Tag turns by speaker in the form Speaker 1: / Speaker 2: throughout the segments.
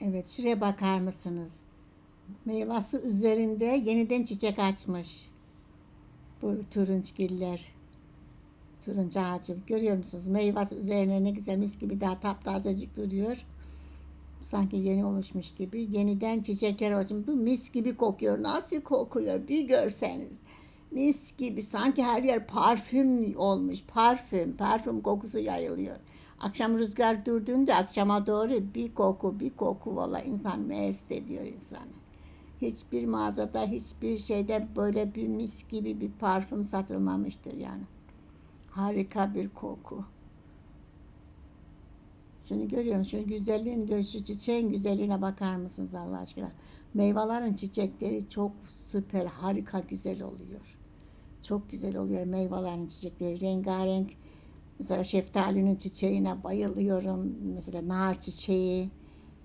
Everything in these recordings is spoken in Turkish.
Speaker 1: Evet şuraya bakar mısınız? Meyvesi üzerinde yeniden çiçek açmış. Bu turunçgiller. Turunç ağacı. Görüyor musunuz? Meyvesi üzerine ne güzel mis gibi daha taptazecik duruyor. Sanki yeni oluşmuş gibi. Yeniden çiçekler oluşmuş. Bu mis gibi kokuyor. Nasıl kokuyor bir görseniz. Mis gibi sanki her yer parfüm olmuş. Parfüm, parfüm kokusu yayılıyor. Akşam rüzgar durduğunda akşama doğru bir koku, bir koku valla insan mest ediyor insanı. Hiçbir mağazada, hiçbir şeyde böyle bir mis gibi bir parfüm satılmamıştır yani. Harika bir koku. Şunu görüyor musun? Şunun güzelliğini gör. Şu çiçeğin güzelliğine bakar mısınız Allah aşkına? Meyvelerin çiçekleri çok süper, harika güzel oluyor. Çok güzel oluyor meyvelerin çiçekleri. Rengarenk. Mesela şeftalinin çiçeğine bayılıyorum. Mesela nar çiçeği.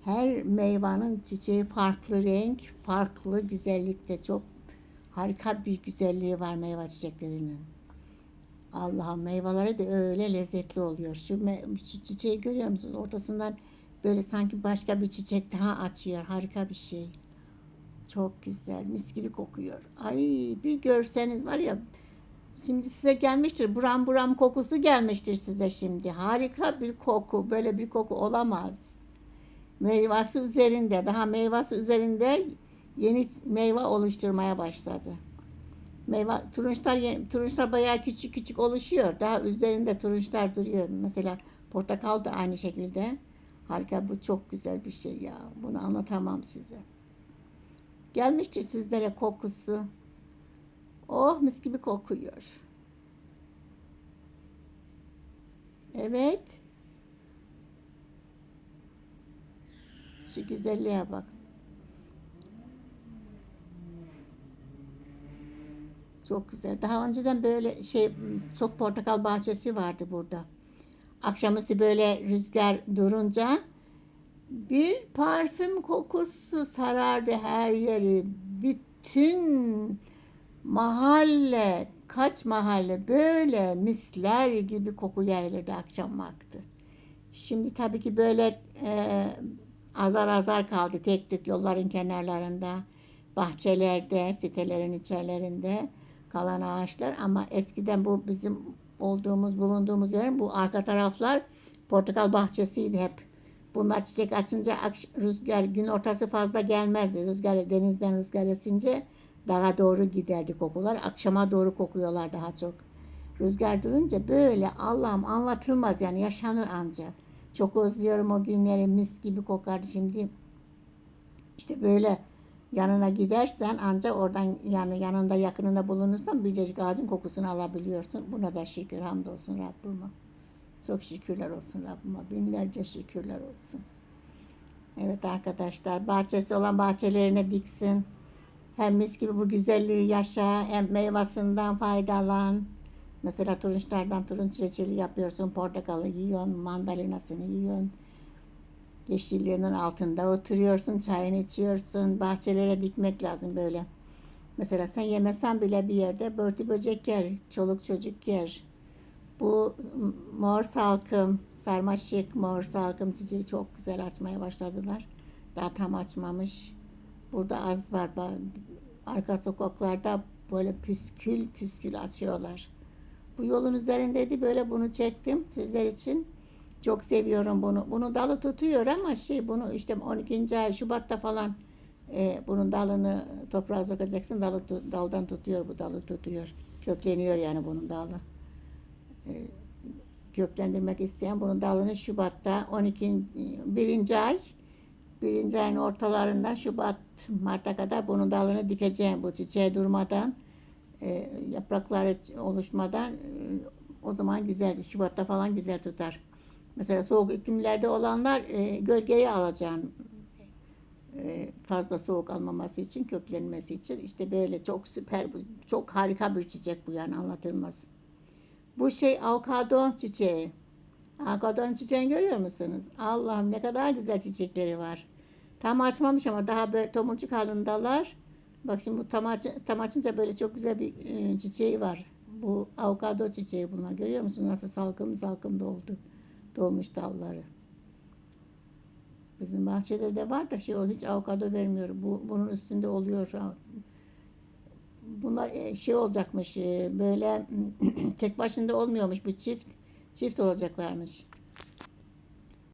Speaker 1: Her meyvanın çiçeği farklı renk, farklı güzellikte. Çok harika bir güzelliği var meyve çiçeklerinin. Allah'ım meyveleri de öyle lezzetli oluyor. Şu, şu çiçeği görüyor musunuz? Ortasından böyle sanki başka bir çiçek daha açıyor. Harika bir şey. Çok güzel. Mis gibi kokuyor. Ay bir görseniz var ya şimdi size gelmiştir. Buram buram kokusu gelmiştir size şimdi. Harika bir koku. Böyle bir koku olamaz. Meyvesi üzerinde. Daha meyvesi üzerinde yeni meyve oluşturmaya başladı. Meyve turunçlar turunçlar bayağı küçük küçük oluşuyor. Daha üzerinde turunçlar duruyor. Mesela portakal da aynı şekilde. Harika bu çok güzel bir şey ya. Bunu anlatamam size. Gelmiştir sizlere kokusu. Oh mis gibi kokuyor. Evet. Şu güzelliğe bak. Çok güzel. Daha önceden böyle şey çok portakal bahçesi vardı burada. Akşamüstü böyle rüzgar durunca bir parfüm kokusu sarardı her yeri. Bütün mahalle, kaç mahalle böyle misler gibi koku yayılırdı akşam vakti. Şimdi tabii ki böyle e, azar azar kaldı tek tük yolların kenarlarında, bahçelerde, sitelerin içerilerinde kalan ağaçlar ama eskiden bu bizim olduğumuz, bulunduğumuz yerin bu arka taraflar portakal bahçesiydi hep. Bunlar çiçek açınca rüzgar gün ortası fazla gelmezdi. Rüzgar denizden rüzgar esince dağa doğru giderdi kokular. Akşama doğru kokuyorlar daha çok. Rüzgar durunca böyle Allah'ım anlatılmaz yani yaşanır anca. Çok özlüyorum o günleri mis gibi kokardı şimdi. İşte böyle yanına gidersen ancak oradan yani yanında yakınında bulunursan biricik ağacın kokusunu alabiliyorsun. Buna da şükür hamdolsun Rabbime. Çok şükürler olsun Rabbime. Binlerce şükürler olsun. Evet arkadaşlar bahçesi olan bahçelerine diksin. Hem mis gibi bu güzelliği yaşa hem meyvasından faydalan. Mesela turunçlardan turunç reçeli yapıyorsun. Portakalı yiyorsun, mandalinasını yiyorsun. Yeşilliğinin altında oturuyorsun, çayını içiyorsun. Bahçelere dikmek lazım böyle. Mesela sen yemesen bile bir yerde börtü böcek yer, çoluk çocuk yer. Bu mor salkım, sarmaşık mor salkım çiçeği çok güzel açmaya başladılar. Daha tam açmamış. Burada az var. Arka sokaklarda böyle püskül püskül açıyorlar. Bu yolun üzerindeydi böyle bunu çektim sizler için. Çok seviyorum bunu. Bunu dalı tutuyor ama şey bunu işte 12. ay Şubat'ta falan e, bunun dalını toprağa sokacaksın. Dalı daldan tutuyor bu dalı tutuyor. Kökleniyor yani bunun dalı. E, köklendirmek isteyen bunun dalını Şubat'ta 12. birinci ay birinci ayın ortalarından Şubat Mart'a kadar bunun dalını dikeceğim bu çiçeğe durmadan e, yaprakları oluşmadan e, o zaman güzel Şubat'ta falan güzel tutar. Mesela soğuk iklimlerde olanlar e, gölgeye alacağım. E, fazla soğuk almaması için, köklenmesi için. işte böyle çok süper, çok harika bir çiçek bu yani anlatılmaz. Bu şey avokado çiçeği. Avokadonun çiçeğini görüyor musunuz? Allah'ım ne kadar güzel çiçekleri var. Tam açmamış ama daha böyle tomurcuk halındalar. Bak şimdi bu tam, aç, tam açınca böyle çok güzel bir e, çiçeği var. Bu avokado çiçeği bunlar. Görüyor musunuz nasıl salkım salkım doldu. Dolmuş dalları. Bizim bahçede de var da şey hiç avokado vermiyor. Bu bunun üstünde oluyor. Bunlar e, şey olacakmış. e, Böyle tek başında olmuyormuş bu çift. Çift olacaklarmış.